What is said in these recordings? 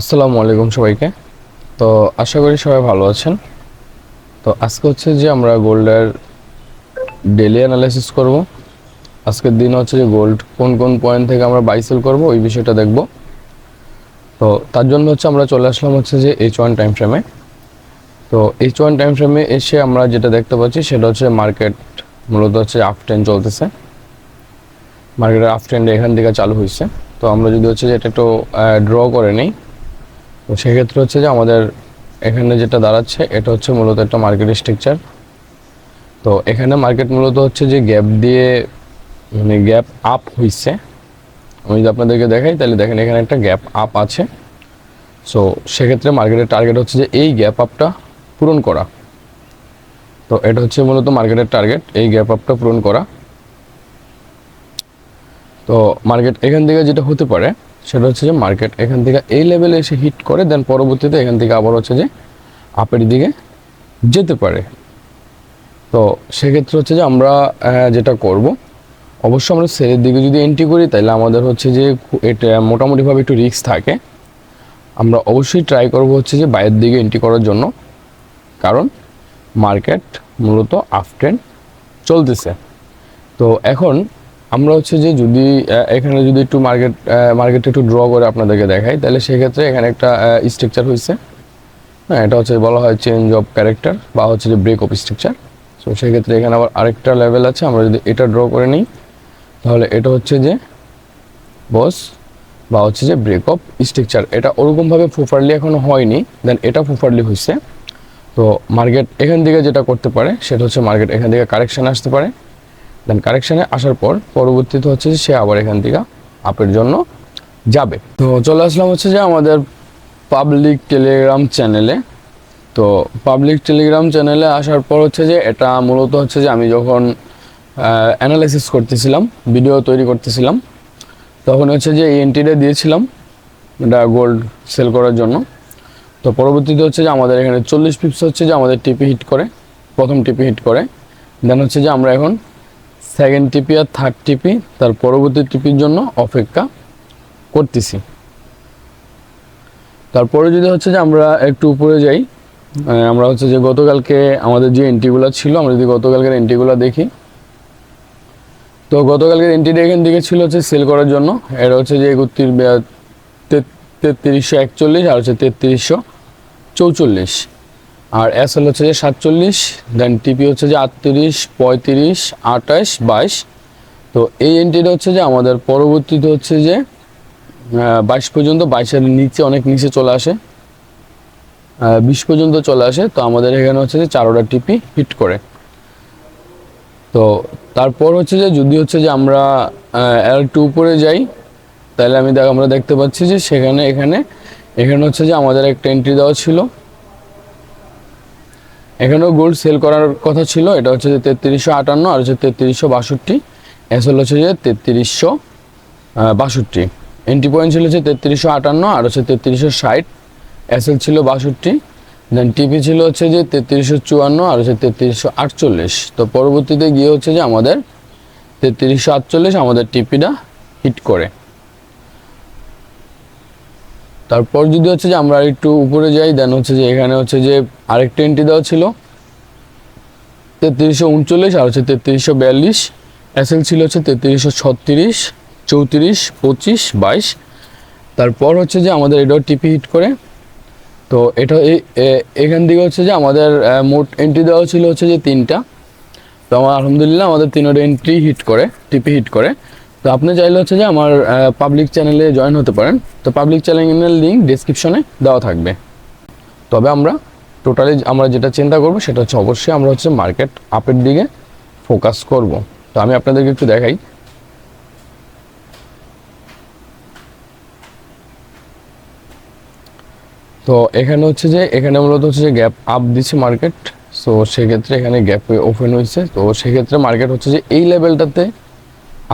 আসসালামু আলাইকুম সবাইকে। তো আশা করি সবাই ভালো আছেন। তো আজকে হচ্ছে যে আমরা গোল্ডের ডেলি অ্যানালাইসিস করব। আজকের দিন হচ্ছে যে গোল্ড কোন কোন পয়েন্ট থেকে আমরা বাইসেল করব, ওই বিষয়টা দেখব। তো তার জন্য হচ্ছে আমরা চলে আসলাম হচ্ছে যে এইচ ওয়ান টাইম ফ্রেমে তো এইচ ওয়ান টাইম ফ্রেমে এসে আমরা যেটা দেখতে পাচ্ছি, সেটা হচ্ছে মার্কেট মূলত হচ্ছে আপ ট্রেন্ড চলতেছে। মার্কেটের আপ ট্রেন্ড এখান থেকে চালু হয়েছে। তো আমরা যদি হচ্ছে যে এটা একটু ড্র করে নিই তো সেক্ষেত্রে হচ্ছে যে আমাদের এখানে যেটা দাঁড়াচ্ছে, এটা হচ্ছে মূলত একটা মার্কেট স্ট্রাকচার তো এখানে মার্কেট মূলত হচ্ছে যে গ্যাপ দিয়ে মানে গ্যাপ আপ হইছে। আমি যদি আপনাদেরকে দেখাই, তাহলে দেখেন এখানে একটা গ্যাপ আপ আছে। সো সেক্ষেত্রে মার্কেটের টার্গেট হচ্ছে যে এই গ্যাপ আপটা পূরণ করা। তো এটা হচ্ছে মূলত মার্কেটের টার্গেট এই গ্যাপ আপটা পূরণ করা। তো মার্কেট এখান থেকে যেটা হতে পারে সেটা হচ্ছে যে মার্কেট এখান থেকে এই লেভেলে এসে হিট করে দেন পরবর্তীতে এখান থেকে আবার হচ্ছে যে আপের দিকে যেতে পারে। তো সেক্ষেত্রে হচ্ছে যে আমরা যেটা করব, অবশ্য আমরা সেলের দিকে যদি এন্ট্রি করি, তাহলে আমাদের হচ্ছে যে এটা, মোটামুটিভাবে একটু রিস্ক থাকে। আমরা অবশ্যই ট্রাই করব হচ্ছে যে বাইরের দিকে এন্ট্রি করার জন্য, কারণ মার্কেট মূলত আফটেন চলতেছে। তো এখন আমরা হচ্ছে যে যদি এখানে যদি একটু মার্কেট মার্কেটে একটু ড্র করে আপনাদেরকে দেখাই, তাহলে সেক্ষেত্রে এখানে একটা স্ট্রাকচার হয়েছে। হ্যাঁ এটা হচ্ছে বলা হয় চেঞ্জ অফ ক্যারেক্টার বা হচ্ছে যে ব্রেক অফ স্ট্রাকচার তো সেক্ষেত্রে এখানে আবার আরেকটা লেভেল আছে, আমরা যদি এটা ড্র করে নিই, তাহলে এটা হচ্ছে যে বস বা হচ্ছে যে ব্রেক অফ স্ট্রাকচার এটা ওরকমভাবে প্রপারলি এখনও হয়নি দেন এটা প্রপারলি হয়েছে। তো মার্কেট এখান থেকে যেটা করতে পারে, সেটা হচ্ছে মার্কেট এখান থেকে কারেকশান আসতে পারে। দেন কারেকশানে আসার পর পরবর্তীতে হচ্ছে সে আবার এখান থেকে আপের জন্য যাবে। তো চলে আসলাম হচ্ছে যে আমাদের পাবলিক টেলিগ্রাম চ্যানেলে তো পাবলিক টেলিগ্রাম চ্যানেলে আসার পর হচ্ছে যে এটা মূলত হচ্ছে যে আমি যখন অ্যানালাইসিস করতেছিলাম ভিডিও তৈরি করতেছিলাম, তখন হচ্ছে যে এই এন্ট্রিটা দিয়েছিলাম, এটা গোল্ড সেল করার জন্য। তো পরবর্তীতে হচ্ছে যে আমাদের এখানে চল্লিশ পিপস হচ্ছে যে আমাদের টিপি হিট করে, প্রথম টিপি হিট করে। দেন হচ্ছে যে আমরা এখন সেকেন্ড টিপি আর থার্ড টিপি তার পরবর্তী টিপির জন্য অপেক্ষা করতেছি। তারপরে যদি হচ্ছে যে আমরা একটু উপরে যাই আমরা হচ্ছে যে গতকালকে আমাদের যে এন্ট্রিগুলো ছিল, আমরা যদি গতকালকের এন্ট্রিগুলো দেখি, তো গতকালকের এন্ট্রিটা এখান থেকে ছিল হচ্ছে সেল করার জন্য। এটা হচ্ছে যে একত্রিশ তেত্রিশশো একচল্লিশ আর হচ্ছে তেত্রিশশো চৌচল্লিশ। আর এস এল হচ্ছে যে সাতচল্লিশ দেন টিপি হচ্ছে যে আটত্রিশ, পঁয়ত্রিশ, আঠাশ, বাইশ। তো এই এন্ট্রিটা হচ্ছে যে আমাদের পরবর্তীতে হচ্ছে যে বাইশ পর্যন্ত, বাইশের নিচে অনেক নিচে চলে আসে। বিশ পর্যন্ত চলে আসে, তো আমাদের এখানে হচ্ছে যে চারোটা টিপি হিট করে। তো তারপর হচ্ছে যে যদি হচ্ছে যে আমরা এল টু উপরে যাই, তাহলে আমি দেখ, আমরা দেখতে পাচ্ছি যে সেখানে, এখানে এখানে হচ্ছে যে আমাদের একটা এন্ট্রি দেওয়া ছিল। এখানেও গোল্ড সেল করার কথা ছিল, এটা হচ্ছে যে তেত্রিশশো আটান্ন আর হচ্ছে তেত্রিশশো বাষট্টি। এসএল হচ্ছে যে তেত্রিশশো বাষট্টি। এন্ট্রি পয়েন্ট ছিল হচ্ছে তেত্রিশশো আটান্ন আর হচ্ছে তেত্রিশশো ষাট। এসএল ছিল বাষট্টি। দেন টিপি ছিল হচ্ছে যে তেত্রিশশো চুয়ান্ন আর হচ্ছে তেত্রিশশো আটচল্লিশ। তো পরবর্তীতে গিয়ে হচ্ছে যে আমাদের তেত্রিশশো আটচল্লিশ আমাদের টিপিটা হিট করে। তারপর যদি হচ্ছে যে আমরা একটু উপরে যাই দেন হচ্ছে যে এখানে হচ্ছে যে আরেকটা এন্ট্রি দেওয়া ছিল। তেত্রিশশো উনচল্লিশ আর হচ্ছে তেত্রিশশো বিয়াল্লিশ। এসএল ছিল হচ্ছে তেত্রিশশো ছত্রিশ, চৌত্রিশ, পঁচিশ, বাইশ। তারপর হচ্ছে যে আমাদের এটাও টিপি হিট করে। তো এটা এখান থেকে হচ্ছে যে আমাদের মোট এন্ট্রি দেওয়া ছিল হচ্ছে যে তিনটা। তো আমার আলহামদুলিল্লাহ আমাদের তিনোটা এন্ট্রি হিট করে টিপি হিট করে। তো আপনি চাইলে হচ্ছে যে আমার পাবলিক চ্যানেলে জয়েন হতে পারেন। তো পাবলিক চ্যানেলের লিঙ্ক ডিসক্রিপশনে দেওয়া থাকবে। তবে আমরা টোটালি আমরা যেটা চিন্তা করব সেটা হচ্ছে অবশ্যই আমরা হচ্ছে মার্কেট আপের দিকে ফোকাস করব। তো আমি আপনাদেরকে একটু দেখাই। তো এখানে হচ্ছে যে, এখানে মূলত হচ্ছে যে গ্যাপ আপ দিচ্ছে মার্কেট সো সেক্ষেত্রে এখানে গ্যাপ ওপেন হয়েছে। তো সেক্ষেত্রে মার্কেট হচ্ছে যে এই লেভেলটাতে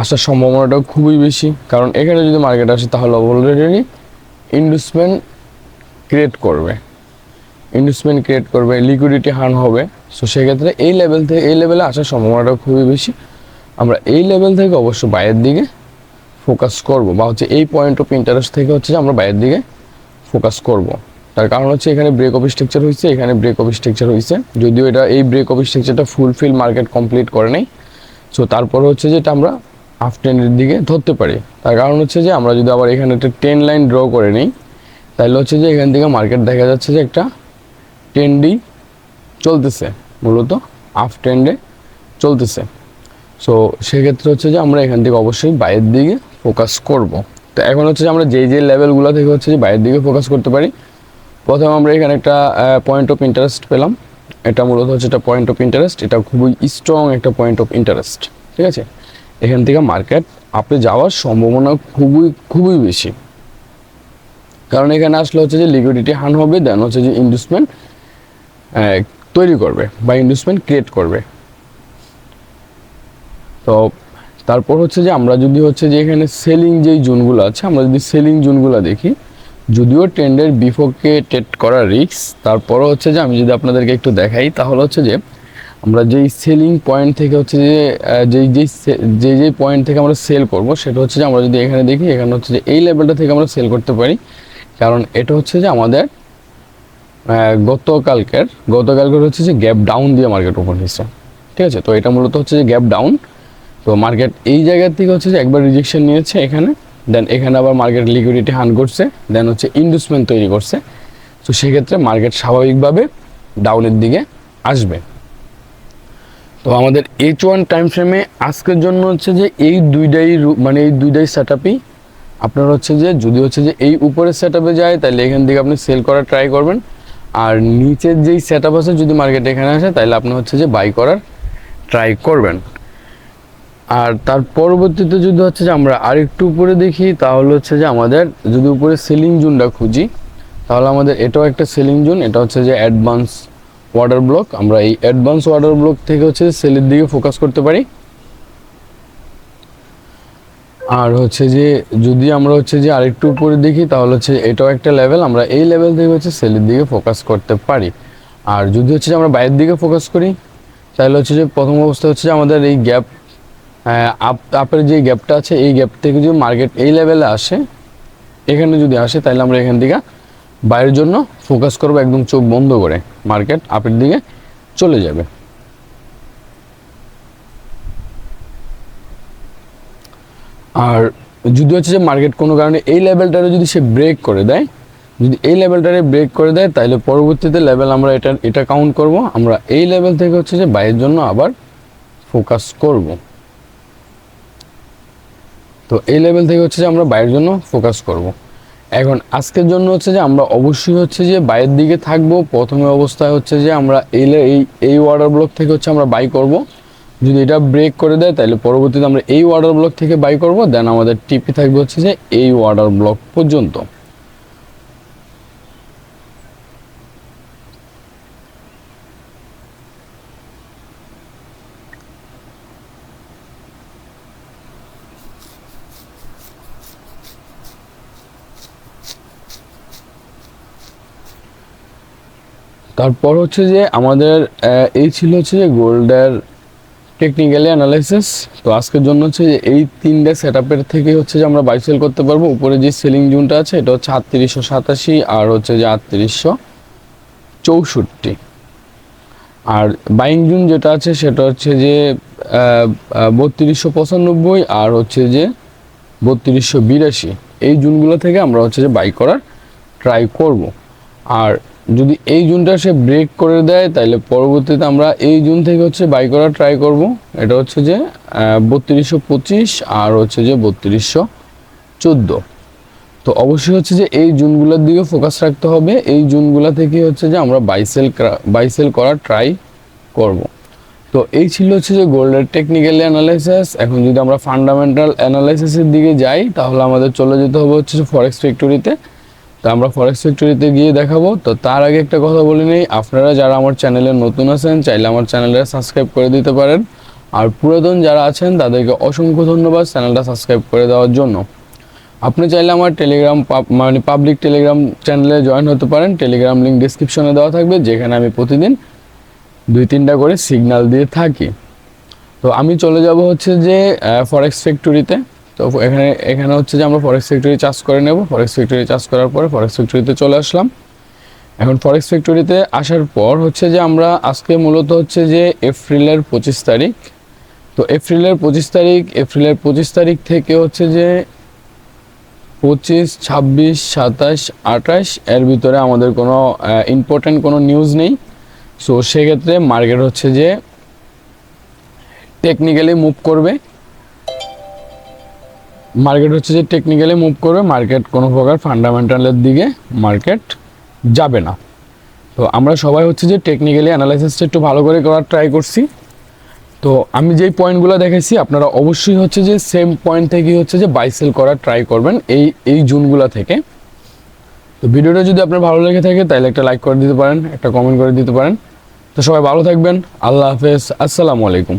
আসার সম্ভাবনাটা খুবই বেশি। কারণ এখানে যদি মার্কেট আসে, তাহলে অলরেডি ইনভেস্টমেন্ট ক্রিয়েট করবে। ইনভেস্টমেন্ট ক্রিয়েট করবে লিকুইডিটি হার্ন হবে। সো সেক্ষেত্রে এই লেভেল থেকে, এই লেভেলে আসার সম্ভাবনাটা খুবই বেশি। আমরা এই লেভেল থেকে অবশ্য বাইরের দিকে ফোকাস করব বা হচ্ছে এই পয়েন্ট অফ ইন্টারেস্ট থেকে হচ্ছে আমরা বাইরের দিকে ফোকাস করব। তার কারণ হচ্ছে এখানে ব্রেক অফ স্ট্রাকচার হয়েছে, এখানে ব্রেক অফ স্ট্রাকচার হয়েছে। যদিও এটা এই ব্রেক অফ স্ট্রাকচারটা ফুলফিল মার্কেট কমপ্লিট করে নেই। সো তারপরে হচ্ছে যেটা আমরা হাফ টেনের দিকে ধরতে পারি। তার কারণ হচ্ছে যে, আমরা যদি আবার এখানে একটা টেন লাইন ড্র করে নিই, তাহলে হচ্ছে যে, এখান থেকে মার্কেট দেখা যাচ্ছে যে, একটা ট্রেন্ডই চলতেছে, মূলত হাফ ট্রেন্ডে চলতেছে। সো সেক্ষেত্রে হচ্ছে যে, আমরা এখান থেকে অবশ্যই বাইরের দিকে ফোকাস করব। তো এখন হচ্ছে যে, আমরা যেই যে লেভেলগুলো থেকে হচ্ছে যে বাইরের দিকে ফোকাস করতে পারি, প্রথমে আমরা এখানে একটা পয়েন্ট অফ ইন্টারেস্ট পেলাম। এটা মূলত হচ্ছে একটা পয়েন্ট অফ ইন্টারেস্ট এটা খুবই স্ট্রং একটা পয়েন্ট অফ ইন্টারেস্ট ঠিক আছে? এখান থেকে মার্কেট আপনি যাওয়ার সম্ভাবনা খুবই খুবই বেশি। কারণ এখানে আসলে হচ্ছে যে লিকুইডিটি হান হবে দেন হচ্ছে যে ইনভেস্টমেন্ট তৈরি করবে বা ইনভেস্টমেন্ট ক্রিয়েট করবে। তো তারপর হচ্ছে যে আমরা যদি হচ্ছে যে এখানে সেলিং যেই জোনগুলো আছে, আমরা যদি সেলিং জোনগুলো দেখি, যদিও ট্রেন্ডের বিপক্ষে ট্রেড করা রিস্ক তারপরও হচ্ছে যে আমি যদি আপনাদেরকে একটু দেখাই, তাহলে হচ্ছে যে আমরা যেই সেলিং পয়েন্ট থেকে হচ্ছে যে যেই যেই যে যেই পয়েন্ট থেকে আমরা সেল করব, সেটা হচ্ছে যে আমরা যদি এখানে দেখি, এখানে হচ্ছে যে এই লেভেলটা থেকে আমরা সেল করতে পারি। কারণ এটা হচ্ছে যে আমাদের গতকালকের গতকালকের হচ্ছে যে গ্যাপ ডাউন দিয়ে মার্কেট ওপেন হয়েছে। ঠিক আছে? তো এটা মূলত হচ্ছে যে গ্যাপ ডাউন তো মার্কেট এই জায়গার থেকে হচ্ছে যে একবার রিজেকশন নিয়েছে এখানে দেন এখানে আবার মার্কেট লিকুইডিটি হান করছে দেন হচ্ছে ইনভেস্টমেন্ট তৈরি করছে। তো সেক্ষেত্রে মার্কেট স্বাভাবিকভাবে ডাউনের দিকে আসবে। তো আমাদের এইচ ওয়ান টাইম ফ্রেমে আজকের জন্য হচ্ছে যে এই দুইটাই মানে এই দুইটাই সেট আপই আপনার হচ্ছে যে, যদি হচ্ছে যে এই উপরের সেট আপে যায়, তাহলে এখান থেকে আপনি সেল করার ট্রাই করবেন। আর নিচের যেই সেট আপ আছে, যদি মার্কেট এখানে আসে, তাহলে আপনি হচ্ছে যে বাই করার ট্রাই করবেন। আর তার পরবর্তীতে যদি হচ্ছে যে আমরা আরেকটু উপরে দেখি, তাহলে হচ্ছে যে আমাদের যদি উপরে সেলিং জোনটা খুঁজি, তাহলে আমাদের এটাও একটা সেলিং জোন এটা হচ্ছে যে অ্যাডভান্স ওয়াটার ব্লক আমরা এই অ্যাডভান্স ওয়াটার ব্লক থেকে হচ্ছে সেলের দিকে ফোকাস করতে পারি। আর হচ্ছে যে, যদি আমরা হচ্ছে যে আরেকটু উপরে দেখি, তাহলে হচ্ছে এটাও একটা লেভেল আমরা এই লেভেল থেকে হচ্ছে সেলের দিকে ফোকাস করতে পারি। আর যদি হচ্ছে যে আমরা বাইরের দিকে ফোকাস করি, তাহলে হচ্ছে যে প্রথম অবস্থা হচ্ছে যে আমাদের এই গ্যাপ আপ আপের যে গ্যাপটা আছে, এই গ্যাপ থেকে যদি মার্কেট এই লেভেলে আসে, এখানে যদি আসে, তাহলে আমরা এখান থেকে বাইরের জন্য ফোকাস করব একদম চোখ বন্ধ করে। মার্কেট আপের দিকে চলে যাবে। আর যদি হচ্ছে যে মার্কেট কোনো কারণে এই লেভেলটারে যদি সে ব্রেক করে দেয়, যদি এই লেভেলটারে ব্রেক করে দেয়, তাহলে পরবর্তীতে লেভেল আমরা এটা এটা কাউন্ট করব। আমরা এই লেভেল থেকে হচ্ছে যে বাইরের জন্য আবার ফোকাস করব। তো এই লেভেল থেকে হচ্ছে যে আমরা বাইরের জন্য ফোকাস করব। এখন আজকের জন্য হচ্ছে যে আমরা অবশ্যই হচ্ছে যে বাইরের দিকে থাকব। প্রথমে অবস্থায় হচ্ছে যে আমরা এই এই এই ওয়াটার ব্লক থেকে হচ্ছে আমরা বাই করব। যদি এটা ব্রেক করে দেয়, তাহলে পরবর্তীতে আমরা এই ওয়াটার ব্লক থেকে বাই করব। দেন আমাদের টিপি থাকবে হচ্ছে যে এই ওয়াটার ব্লক পর্যন্ত। তারপর হচ্ছে যে আমাদের এই ছিল হচ্ছে যে গোল্ডের টেকনিক্যালি অ্যানালাইসিস তো আজকের জন্য হচ্ছে যে এই তিনটে সেট আপের থেকে হচ্ছে যে আমরা বাই সেল করতে পারব। উপরে যে সেলিং জোনটা আছে, এটা হচ্ছে আটত্রিশশো সাতাশি আর হচ্ছে যে আটত্রিশশো চৌষট্টি। আর বাইং জুন যেটা আছে, সেটা হচ্ছে যে বত্রিশশো পঁচানব্বই আর হচ্ছে যে বত্রিশশো বিরাশি। এই জুনগুলো থেকে আমরা হচ্ছে যে বাই করার ট্রাই করব। আর যদি এই জুনটা সে ব্রেক করে দেয় তাহলে পরবর্তীতে আমরা এই জুন থেকে হচ্ছে বাই করার ট্রাই করব। এটা হচ্ছে যে বত্রিশশো পঁচিশ আর হচ্ছে যে বত্রিশশো চোদ্দ। তো অবশ্যই হচ্ছে যে এই জুনগুলোর দিকে ফোকাস রাখতে হবে। এই জুনগুলো থেকে হচ্ছে যে আমরা বাইসেল বাইসেল করার ট্রাই করব। তো এই ছিল হচ্ছে যে গোল্ডের টেকনিক্যাল অ্যানালাইসিস এখন যদি আমরা ফান্ডামেন্টাল অ্যানালাইসিসের দিকে যাই, তাহলে আমাদের চলে যেতে হবে হচ্ছে ফরেক্স ফ্যাক্টরিতে তো আমরা ফরেক্স ফ্যাক্টরিতে গিয়ে দেখাবো। তো তার আগে একটা কথা বলে নেই, আপনারা যারা আমার চ্যানেলে নতুন আছেন, চাইলে আমার চ্যানেলটা সাবস্ক্রাইব করে দিতে পারেন। আর পুরাতন যারা আছেন, তাদেরকে অসংখ্য ধন্যবাদ চ্যানেলটা সাবস্ক্রাইব করে দেওয়ার জন্য। আপনি চাইলে আমার টেলিগ্রাম মানে পাবলিক টেলিগ্রাম চ্যানেলে জয়েন হতে পারেন। টেলিগ্রাম লিঙ্ক ডিসক্রিপশনে দেওয়া থাকবে, যেখানে আমি প্রতিদিন দুই তিনটা করে সিগন্যাল দিয়ে থাকি। তো আমি চলে যাব হচ্ছে যে ফরেক্স ফ্যাক্টরিতে তো এখানে এখানে হচ্ছে যে আমরা ফরেক্স ফ্যাক্টরি চার্জ করে নেব। ফরেক্স ফ্যাক্টরি চার্জ করার পরে ফরেক্স ফ্যাক্টরিতে চলে আসলাম। এখন ফরেক্স ফ্যাক্টরিতে আসার পর হচ্ছে যে আমরা আজকে মূলত হচ্ছে যে এপ্রিলের পঁচিশ তারিখ। তো এপ্রিলের পঁচিশ তারিখ এপ্রিলের পঁচিশ তারিখ থেকে হচ্ছে যে পঁচিশ, ছাব্বিশ, সাতাশ, আঠাশ, এর ভিতরে আমাদের কোনো ইম্পর্ট্যান্ট কোনো নিউজ নেই। সো সেক্ষেত্রে মার্কেট হচ্ছে যে টেকনিক্যালি মুভ করবে। মার্কেট হচ্ছে যে টেকনিক্যালি মুভ করবে মার্কেট কোনো প্রকার ফান্ডামেন্টালের দিকে মার্কেট যাবে না। তো আমরা সবাই হচ্ছে যে টেকনিক্যালি অ্যানালাইসিসটা একটু ভালো করে করার ট্রাই করছি। তো আমি যেই পয়েন্টগুলো দেখেছি, আপনারা অবশ্যই হচ্ছে যে সেম পয়েন্ট থেকেই হচ্ছে যে বাইসেল করার ট্রাই করবেন এই এই জুনগুলো থেকে। তো ভিডিওটা যদি আপনার ভালো লেগে থাকে, তাহলে একটা লাইক করে দিতে পারেন, একটা কমেন্ট করে দিতে পারেন। তো সবাই ভালো থাকবেন, আল্লাহ হাফেজ, আসসালামু আলাইকুম।